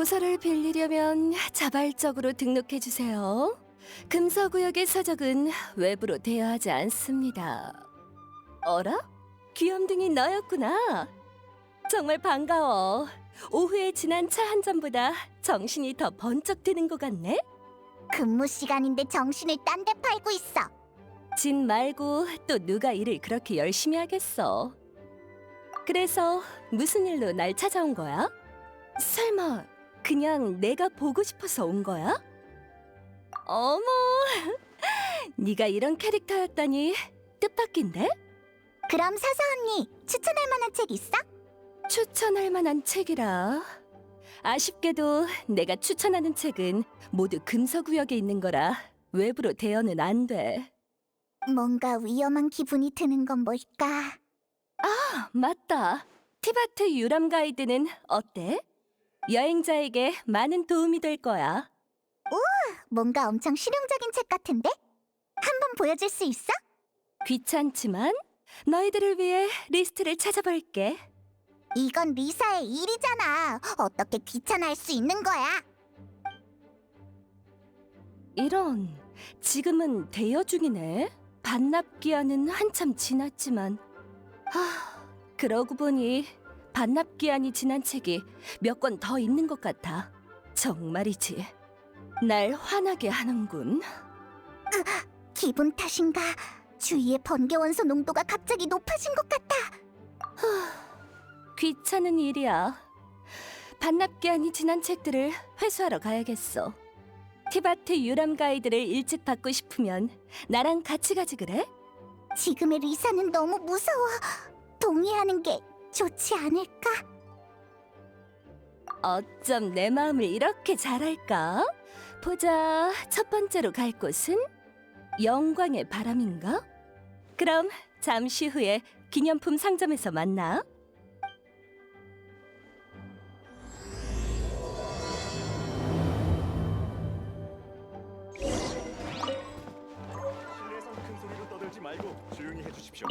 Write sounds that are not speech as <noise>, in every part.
도서를 빌리려면 자발적으로 등록해 주세요. 금서구역의 서적은 외부로 대여하지 않습니다. 어라? 귀염둥이 너였구나. 정말 반가워. 오후에 지난 차 한 잔보다 정신이 더 번쩍 드는 것 같네. 근무 시간인데 정신을 딴 데 팔고 있어. 진 말고 또 누가 일을 그렇게 열심히 하겠어. 그래서 무슨 일로 날 찾아온 거야? 설마 그냥 내가 보고 싶어서 온 거야? 어머, <laughs> 네가 이런 캐릭터였다니 뜻밖인데? 그럼 사사 언니 추천할 만한 책 있어? 추천할 만한 책이라. 아쉽게도 내가 추천하는 책은 모두 금서구역에 있는 거라 외부로 대여는 안 돼. 뭔가 위험한 기분이 드는 건 뭘까? 맞다. 티바트 유람 가이드는 어때? 여행자에게 많은 도움이 될 거야. 뭔가 엄청 실용적인 책 같은데? 한번 보여줄 수 있어? 귀찮지만 너희들을 위해 리스트를 찾아볼게. 이건 리사의 일이잖아. 어떻게 귀찮아할 수 있는 거야? 이런, 지금은 대여 중이네. 반납 기한은 한참 지났지만. 하, 그러고 보니 반납 기한이 지난 책이 몇 권 더 있는 것 같아. 정말이지. 날 화나게 하는군. 기분 탓인가? 주위의 번개 원소 농도가 갑자기 높아진 것 같다. 귀찮은 일이야. 반납 기한이 지난 책들을 회수하러 가야겠어. 티바트 유람 가이드를 일찍 받고 싶으면 나랑 같이 가지 그래? 지금의 리사는 너무 무서워. 동의하는 게 좋지 않을까? 어쩜 내 마음을 이렇게 잘 알까? 보자. 첫 번째로 갈 곳은 영광의 바람인가? 그럼 잠시 후에 기념품 상점에서 만나. 실내에선 큰 소리로 떠들지 말고 조용히 해주십시오.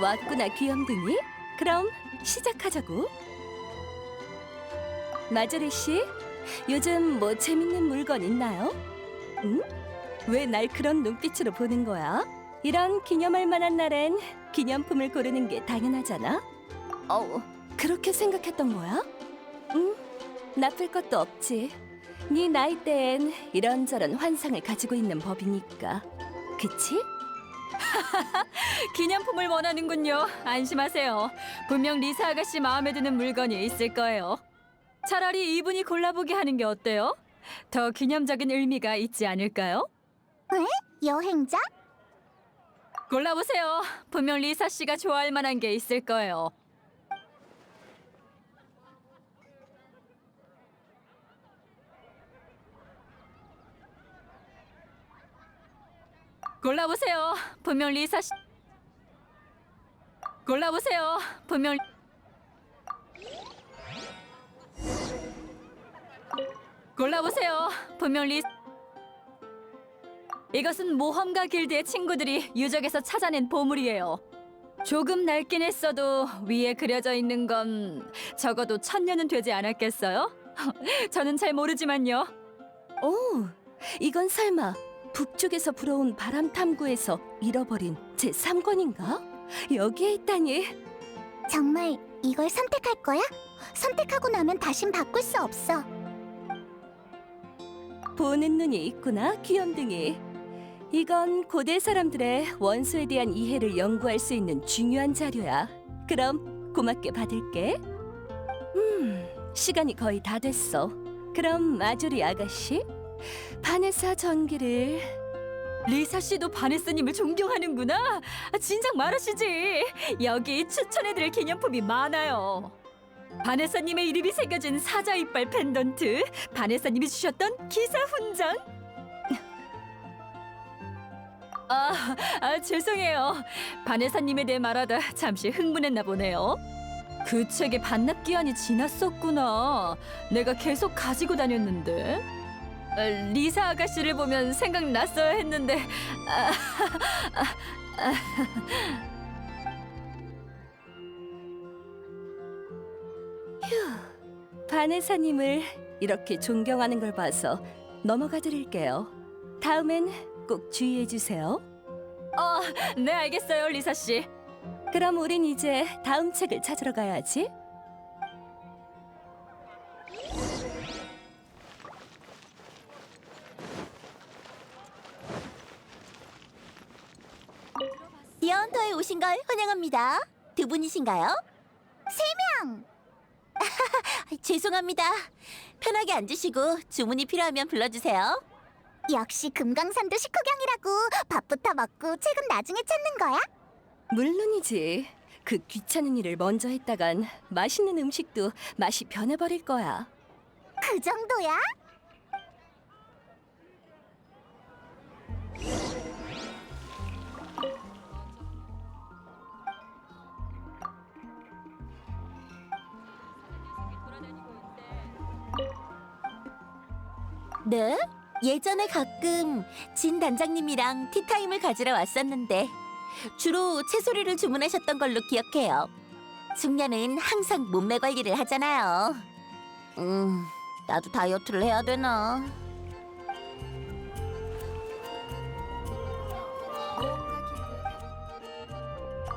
왔구나 귀염둥이. 그럼 시작하자고. 마저리 씨, 요즘 뭐 재밌는 물건 있나요? 응? 왜 날 그런 눈빛으로 보는 거야? 이런 기념할 만한 날엔 기념품을 고르는 게 당연하잖아. 어, 그렇게 생각했던 거야? 응, 나쁠 것도 없지. 네 나이 때엔 이런저런 환상을 가지고 있는 법이니까. 그치? <laughs> 기념품을 원하는군요. 안심하세요. 분명 리사 아가씨 마음에 드는 물건이 있을 거예요. 차라리 이분이 골라보게 하는 게 어때요? 더 기념적인 의미가 있지 않을까요? 여행자? 골라보세요. 분명 리사 씨가 좋아할 만한 게 있을 거예요. 골라보세요. 분명 리사 씨. 골라보세요. 분명 골라보세요. 분명 리 이것은 모험가 길드의 친구들이 유적에서 찾아낸 보물이에요. 조금 낡긴 했어도 위에 그려져 있는 건 적어도 천 년은 되지 않았겠어요? <laughs> 저는 잘 모르지만요. 오, 이건 설마 북쪽에서 불어온 바람 탐구에서 잃어버린 제 3권인가? 여기에 있다니. 정말 이걸 선택할 거야? 선택하고 나면 다신 바꿀 수 없어. 보는 눈이 있구나, 귀염둥이. 이건 고대 사람들의 원소에 대한 이해를 연구할 수 있는 중요한 자료야. 그럼 고맙게 받을게. 음, 시간이 거의 다 됐어. 그럼 마조리 아가씨, 바네사 전기를 리사 씨도 바네스님을 존경하는구나. 아, 진작 말하시지. 여기 추천해드릴 기념품이 많아요. 바네사님의 이름이 새겨진 사자 이빨 펜던트, 바네사님이 주셨던 기사 훈장. 아, 아 죄송해요. 바네사님에 대해 말하다 잠시 흥분했나 보네요. 그 책의 반납 기한이 지났었구나. 내가 계속 가지고 다녔는데. 어, 리사 아가씨를 보면 생각났어야 했는데 <laughs> 아, 바네사님을 이렇게 존경하는 걸 봐서 넘어가 드릴게요. 다음엔 꼭 주의해 주세요. 어, 네 알겠어요 리사 씨. 그럼 우린 이제 다음 책을 찾으러 가야지. 오신 걸 환영합니다. 두 분이신가요? 세 명. <laughs> 죄송합니다. 편하게 앉으시고 주문이 필요하면 불러주세요. 역시 금강산도 식후경이라고 밥부터 먹고 책은 나중에 찾는 거야? 물론이지. 그 귀찮은 일을 먼저 했다간 맛있는 음식도 맛이 변해버릴 거야. 그 정도야? 네? 예전에 가끔 진 단장님이랑 티타임을 가지러 왔었는데 주로 채소리를 주문하셨던 걸로 기억해요. 중년은 항상 몸매 관리를 하잖아요. 음, 나도 다이어트를 해야 되나?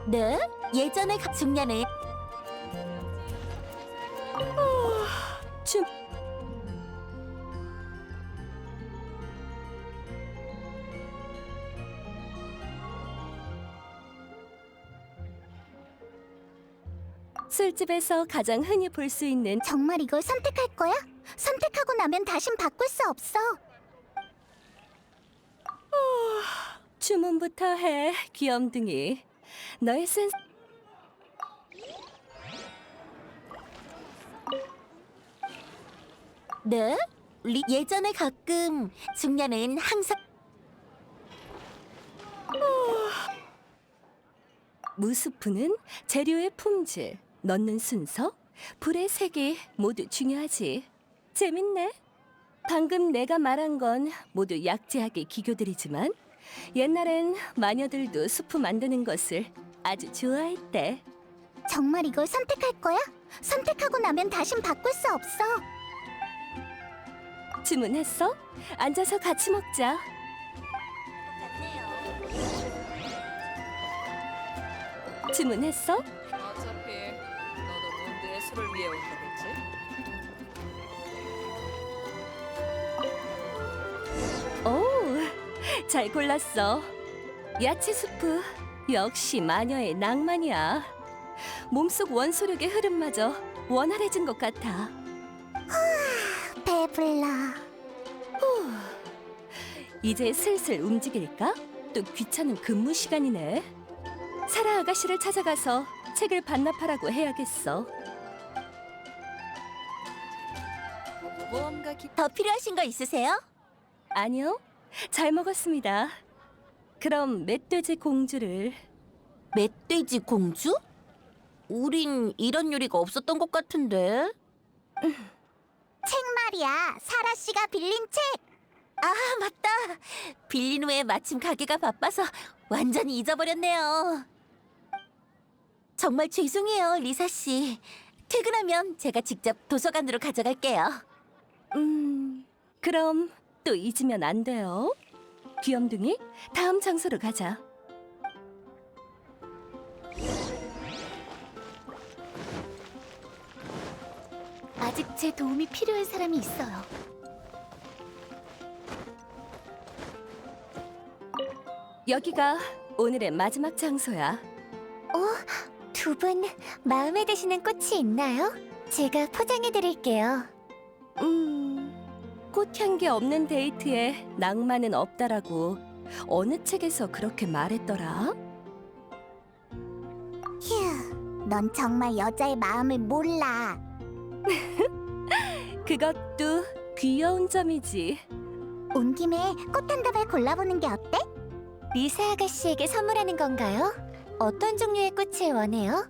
네? 예전에 가- 중년은 술집에서 가장 흔히 볼 수 있는 정말 이걸 선택할 거야? 선택하고 나면 다신 바꿀 수 없어. 주문부터 해, 귀염둥이. 너의 센스 네? 리, 예전에 가끔 중년은 항상 무스프는 재료의 품질, 넣는 순서, 불의 색이 모두 중요하지. 재밌네. 방금 내가 말한 건 모두 약재학의 기교들이지만 옛날엔 마녀들도 수프 만드는 것을 아주 좋아했대. 정말 이걸 선택할 거야? 선택하고 나면 다신 바꿀 수 없어. 주문했어? 앉아서 같이 먹자. 주문했어? 온 거겠지? 오, 잘 골랐어. 야채 수프 역시 마녀의 낭만이야. 몸속 원소력의 흐름마저 원활해진 것 같아. 배불러. 이제 슬슬 움직일까? 또 귀찮은 근무 시간이네. 사라 아가씨를 찾아가서 책을 반납하라고 해야겠어. 모험가 기... 더 필요하신 거 있으세요? 아니요, 잘 먹었습니다. 그럼 멧돼지 공주를 멧돼지 공주? 우린 이런 요리가 없었던 것 같은데. <laughs> 책 말이야. 사라 씨가 빌린 책. 아, 맞다. 빌린 후에 마침 가게가 바빠서 완전히 잊어버렸네요. 정말 죄송해요, 리사 씨. 퇴근하면 제가 직접 도서관으로 가져갈게요. 음, 그럼 또 잊으면 안 돼요. 귀염둥이, 다음 장소로 가자. 아직 제 도움이 필요한 사람이 있어요. 여기가 오늘의 마지막 장소야. 두 분 마음에 드시는 꽃이 있나요? 제가 포장해 드릴게요. 음, 꽃향기 없는 데이트에 낭만은 없다라고 어느 책에서 그렇게 말했더라? 휴, 넌 정말 여자의 마음을 몰라. <laughs> 그것도 귀여운 점이지. 온 김에 꽃 한 다발 골라보는 게 어때? 리사 아가씨에게 선물하는 건가요? 어떤 종류의 꽃을 원해요?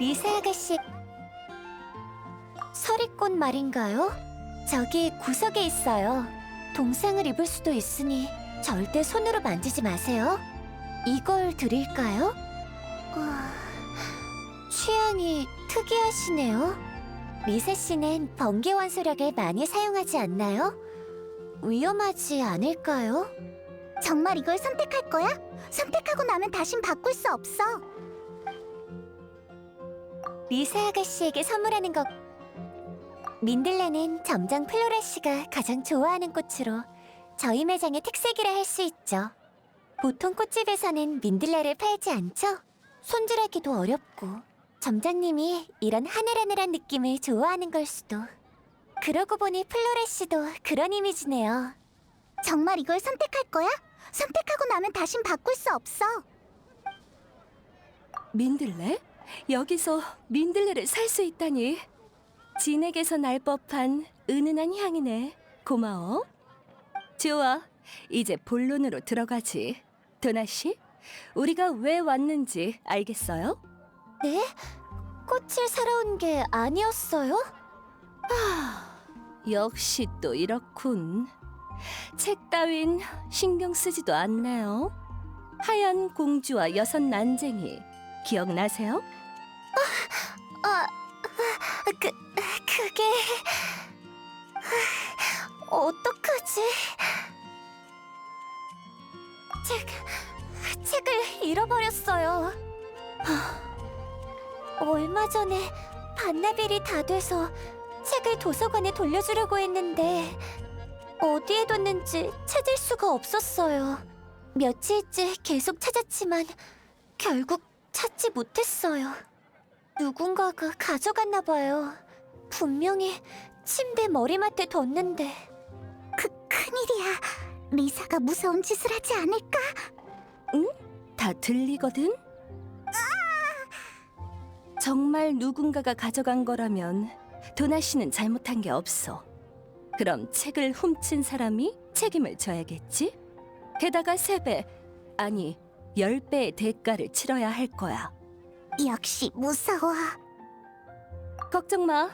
리사 아가씨 서리꽃 말인가요? 저기 구석에 있어요. 동상을 입을 수도 있으니 절대 손으로 만지지 마세요. 이걸 드릴까요? 아, 취향이 특이하시네요. 리사 씨는 번개 원소력을 많이 사용하지 않나요? 위험하지 않을까요? 정말 이걸 선택할 거야? 선택하고 나면 다신 바꿀 수 없어. 리사 아가씨에게 선물하는 것. 민들레는 점장 플로라 씨가 가장 좋아하는 꽃으로 저희 매장의 특색이라 할 수 있죠. 보통 꽃집에서는 민들레를 팔지 않죠? 손질하기도 어렵고 점장님이 이런 하늘하늘한 느낌을 좋아하는 걸 수도. 그러고 보니 플로레 씨도 그런 이미지네요. 정말 이걸 선택할 거야? 선택하고 나면 다신 바꿀 수 없어. 민들레? 여기서 민들레를 살 수 있다니. 진에게서 날 법한 은은한 향이네. 고마워. 좋아. 이제 본론으로 들어가지. 도나 씨, 우리가 왜 왔는지 알겠어요? 네? 꽃을 사러 온게 아니었어요? 역시 또 이렇군. 책 따윈 신경 쓰지도 않네요. 하얀 공주와 여섯 난쟁이 기억나세요? 아, 그, 그게... 어떡하지? 책, 책을 잃어버렸어요. 하, 얼마 전에 반나절이 다 돼서 책을 도서관에 돌려주려고 했는데 어디에 뒀는지 찾을 수가 없었어요. 며칠째 계속 찾았지만 결국 찾지 못했어요. 누군가가 가져갔나 봐요. 분명히 침대 머리맡에 뒀는데. 그 큰일이야. 리사가 무서운 짓을 하지 않을까? 다 들리거든? 정말 누군가가 가져간 거라면 도나 씨는 잘못한 게 없어. 그럼 책을 훔친 사람이 책임을 져야겠지? 게다가 세 배, 아니 열 배의 대가를 치러야 할 거야. 역시 무서워. 걱정 마.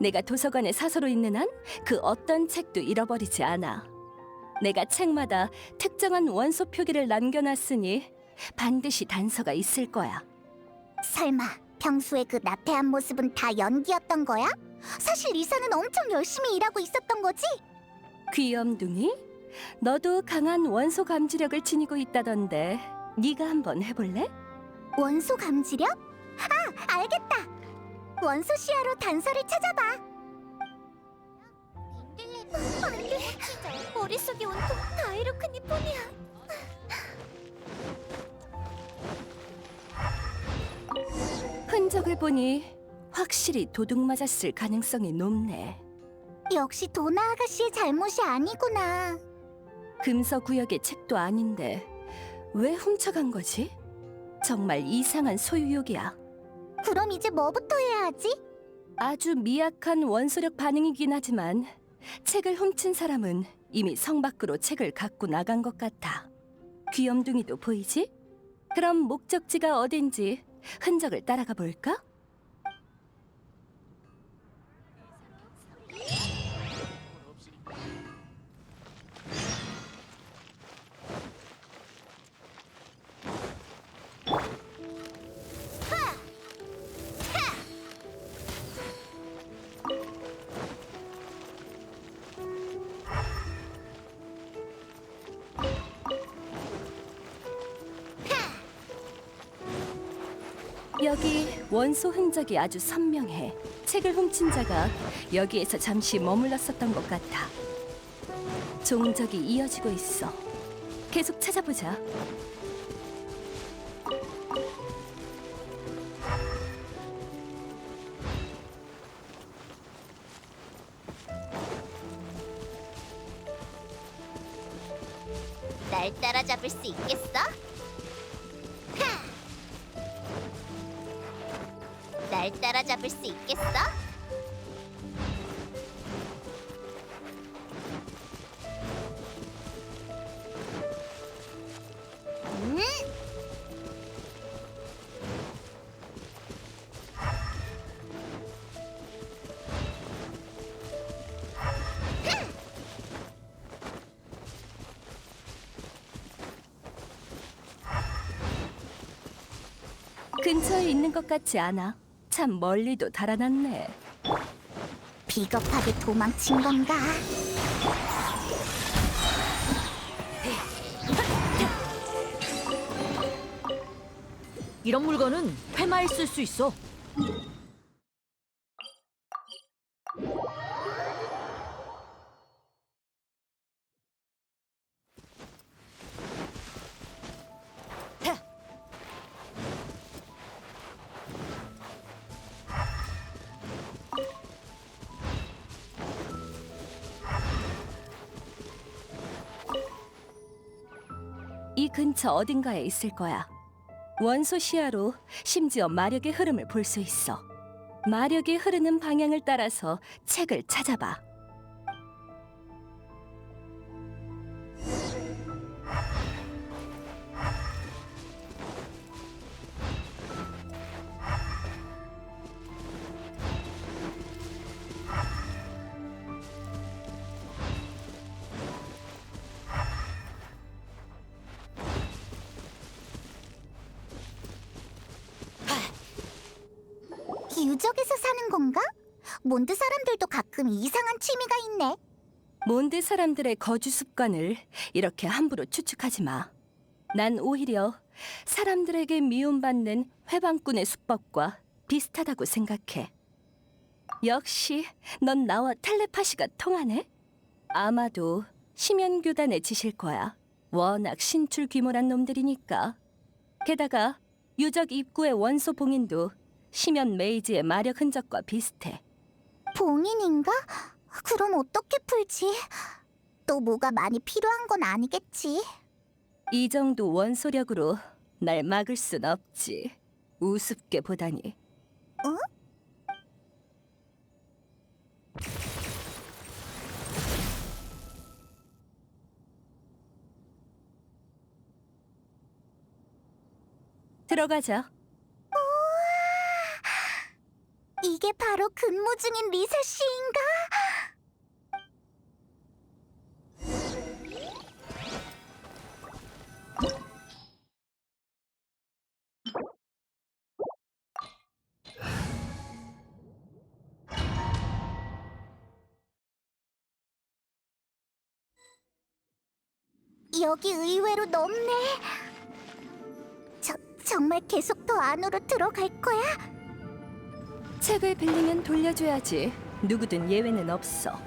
내가 도서관에 사서로 있는 한 그 어떤 책도 잃어버리지 않아. 내가 책마다 특정한 원소 표기를 남겨놨으니 반드시 단서가 있을 거야. 설마 평소에 그 나태한 모습은 다 연기였던 거야? 사실 리사는 엄청 열심히 일하고 있었던 거지? 귀염둥이, 너도 강한 원소 감지력을 지니고 있다던데 네가 한번 해볼래? 원소 감지력? 아, 알겠다. 원소 시야로 단서를 찾아봐. 안돼, 머릿속이 온통 다이로크니폰이야. 흔적을 보니 확실히 도둑 맞았을 가능성이 높네. 역시 도나 아가씨의 잘못이 아니구나. 금서 구역의 책도 아닌데 왜 훔쳐간 거지? 정말 이상한 소유욕이야. 그럼 이제 뭐부터 해야 하지? 아주 미약한 원소력 반응이긴 하지만 책을 훔친 사람은 이미 성 밖으로 책을 갖고 나간 것 같아. 귀염둥이도 보이지? 그럼 목적지가 어딘지 흔적을 따라가 볼까? 여기 원소 흔적이 아주 선명해. 책을 훔친 자가 여기에서 잠시 머물렀었던 것 같아. 종적이 이어지고 있어. 계속 찾아보자. 근처에 있는 것 같지 않아. 참 멀리도 달아났네. 비겁하게 도망친 건가? 이런 물건은 회마에 쓸 수 있어. 근처 어딘가에 있을 거야. 원소 시야로 심지어 마력의 흐름을 볼 수 있어. 마력이 흐르는 방향을 따라서 책을 찾아봐. 몬드 사람들의 거주 습관을 이렇게 함부로 추측하지 마. 난 오히려 사람들에게 미움받는 회방꾼의 수법과 비슷하다고 생각해. 역시 넌 나와 텔레파시가 통하네? 아마도 심연 교단의 짓일 거야. 워낙 신출 귀몰한 놈들이니까. 게다가 유적 입구의 원소 봉인도 심연 메이지의 마력 흔적과 비슷해. 봉인인가? 그럼 어떻게 풀지? 또 뭐가 많이 필요한 건 아니겠지. 이 정도 원소력으로 날 막을 순 없지. 우습게 보다니. 어? 들어가자. 이게 바로 근무 중인 리사 씨인가? 여기 의외로 넓네. 저, 정말 계속 더 안으로 들어갈 거야? 책을 빌리면 돌려줘야지. 누구든 예외는 없어.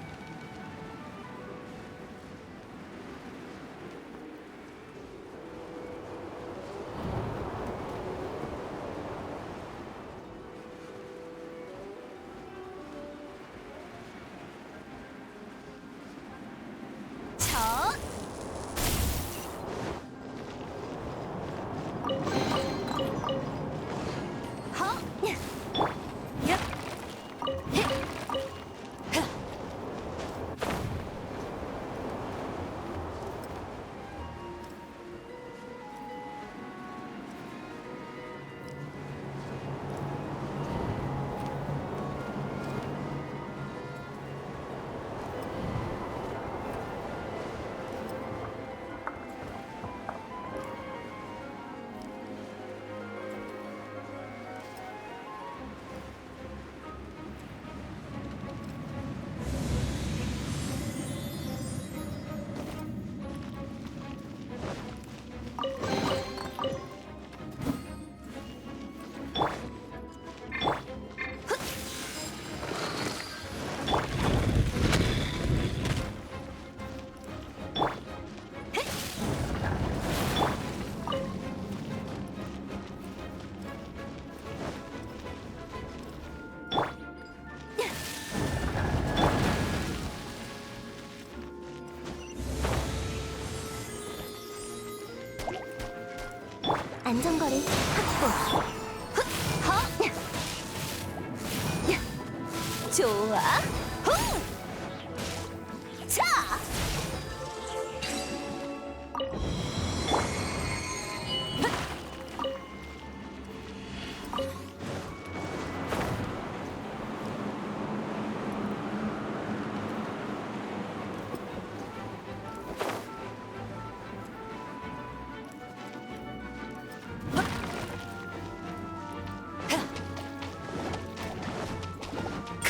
안전거리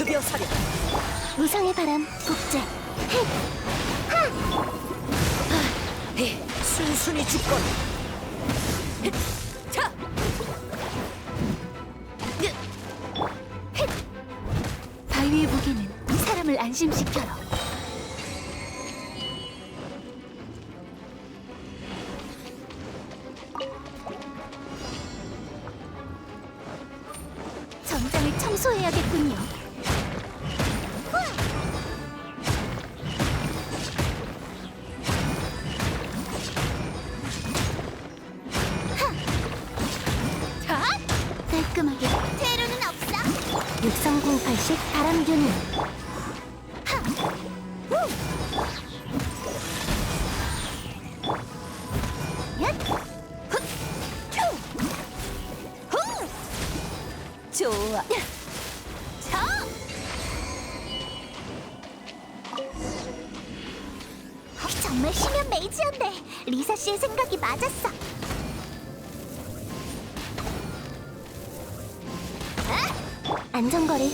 급여 사령. 무성의 바람 복제. 순순히 죽거니. 자. 바위의 무게는 사람을 안심시켜요. 정말 심연 메이지였네. 리사 씨의 생각이 맞았어. 아! 안전거리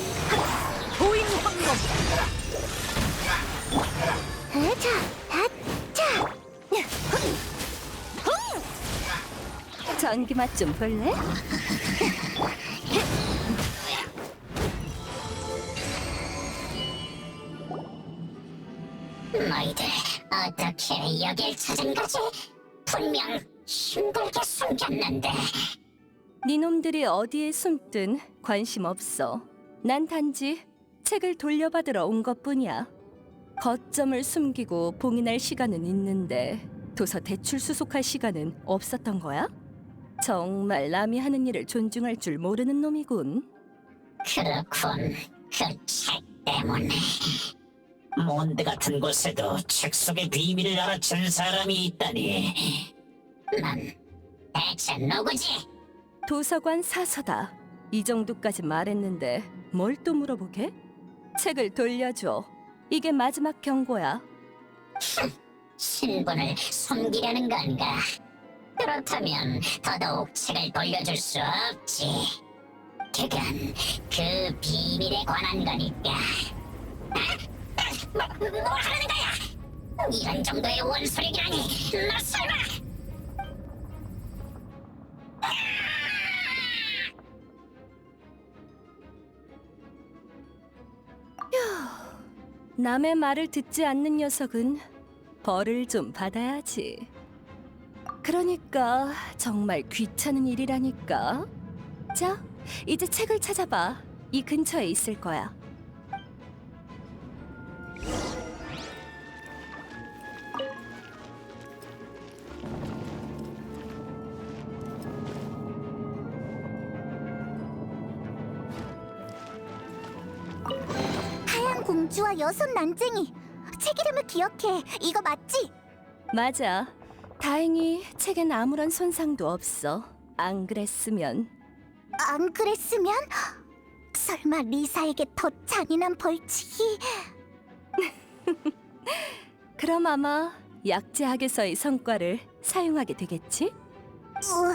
보인 황금. 아차, 아차. 전기 맛 좀 볼래? 여길 찾은 거지? 분명 힘들게 숨겼는데 니놈들이 어디에 숨든 관심 없어. 난 단지 책을 돌려받으러 온 것뿐이야. 거점을 숨기고 봉인할 시간은 있는데 도서 대출 수속할 시간은 없었던 거야? 정말 남이 하는 일을 존중할 줄 모르는 놈이군. 그렇군 그 책 때문에 몬드 같은 곳에도 책 속의 비밀을 알아챈 사람이 있다니 넌 대체 누구지? 도서관 사서다. 이 정도까지 말했는데 뭘 또 물어보게? 책을 돌려줘. 이게 마지막 경고야. 신분을 숨기려는 건가? 그렇다면 더더욱 책을 돌려줄 수 없지. 그건 그 비밀에 관한 거니까. 아? 뭐, 뭘 하는 거야? 이런 정도의 원소리라니, 너 설마? 남의 말을 듣지 않는 녀석은 벌을 좀 받아야지. 그러니까 정말 귀찮은 일이라니까. 자, 이제 책을 찾아봐. 이 근처에 있을 거야. 여섯 난쟁이. 책 이름을 기억해. 이거 맞지? 맞아. 다행히 책엔 아무런 손상도 없어. 안 그랬으면 안 그랬으면 설마 리사에게 더 잔인한 벌칙이 <laughs> 그럼 아마 약제학에서의 성과를 사용하게 되겠지? 우와,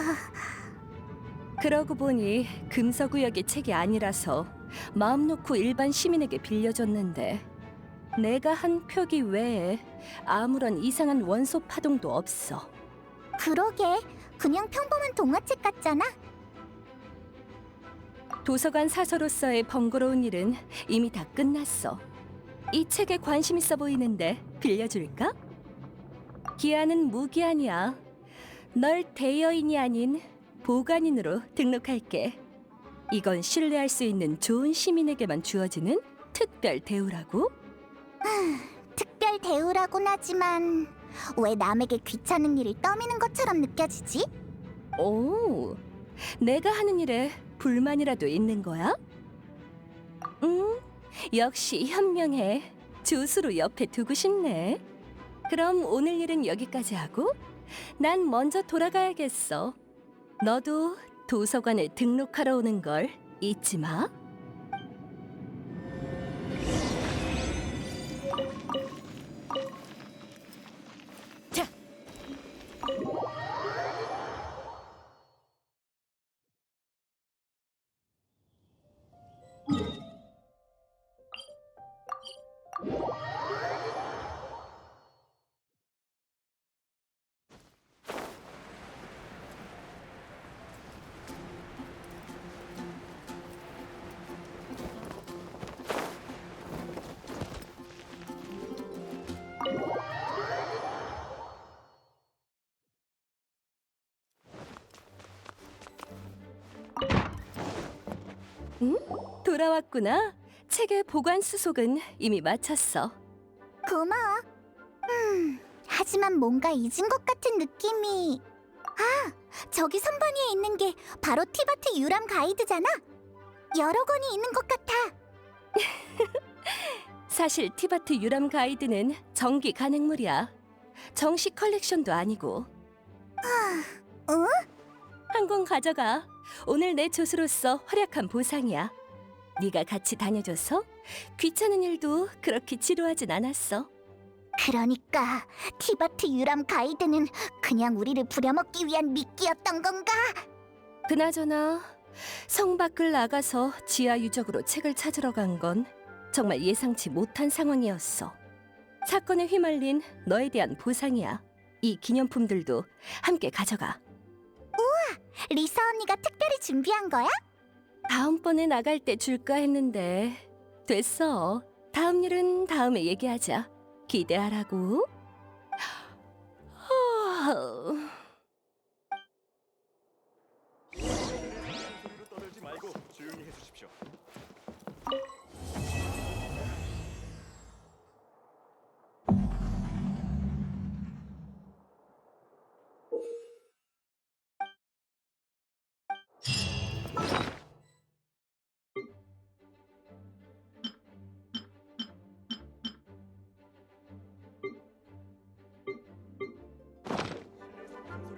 그러고 보니 금서구역의 책이 아니라서 마음 놓고 일반 시민에게 빌려줬는데 내가 한 표기 외에 아무런 이상한 원소 파동도 없어. 그러게 그냥 평범한 동화책 같잖아. 도서관 사서로서의 번거로운 일은 이미 다 끝났어. 이 책에 관심 있어 보이는데 빌려줄까? 기한은 무기한이야. 널 대여인이 아닌 보관인으로 등록할게. 이건 신뢰할 수 있는 좋은 시민에게만 주어지는 특별 대우라고. 특별 대우라곤 하지만 왜 남에게 귀찮은 일을 떠미는 것처럼 느껴지지? 오, 내가 하는 일에 불만이라도 있는 거야? 음, 역시 현명해. 주수로 옆에 두고 싶네. 그럼 오늘 일은 여기까지 하고 난 먼저 돌아가야겠어. 너도 도서관에 등록하러 오는 걸 잊지 마. 돌아왔구나. 책의 보관 수속은 이미 마쳤어. 고마워. 음, 하지만 뭔가 잊은 것 같은 느낌이. 아, 저기 선반 위에 있는 게 바로 티바트 유람 가이드잖아. 여러 권이 있는 것 같아. <laughs> 사실 티바트 유람 가이드는 정기 간행물이야. 정식 컬렉션도 아니고. 어? 한권 가져가. 오늘 내 조수로서 활약한 보상이야. 네가 같이 다녀줘서 귀찮은 일도 그렇게 지루하진 않았어. 그러니까 티바트 유람 가이드는 그냥 우리를 부려먹기 위한 미끼였던 건가? 그나저나 성 밖을 나가서 지하 유적으로 책을 찾으러 간 건 정말 예상치 못한 상황이었어. 사건에 휘말린 너에 대한 보상이야. 이 기념품들도 함께 가져가. 리사 언니가 특별히 준비한 거야? 다음번에 나갈 때 줄까 했는데 됐어. 다음 일은 다음에 얘기하자. 기대하라고.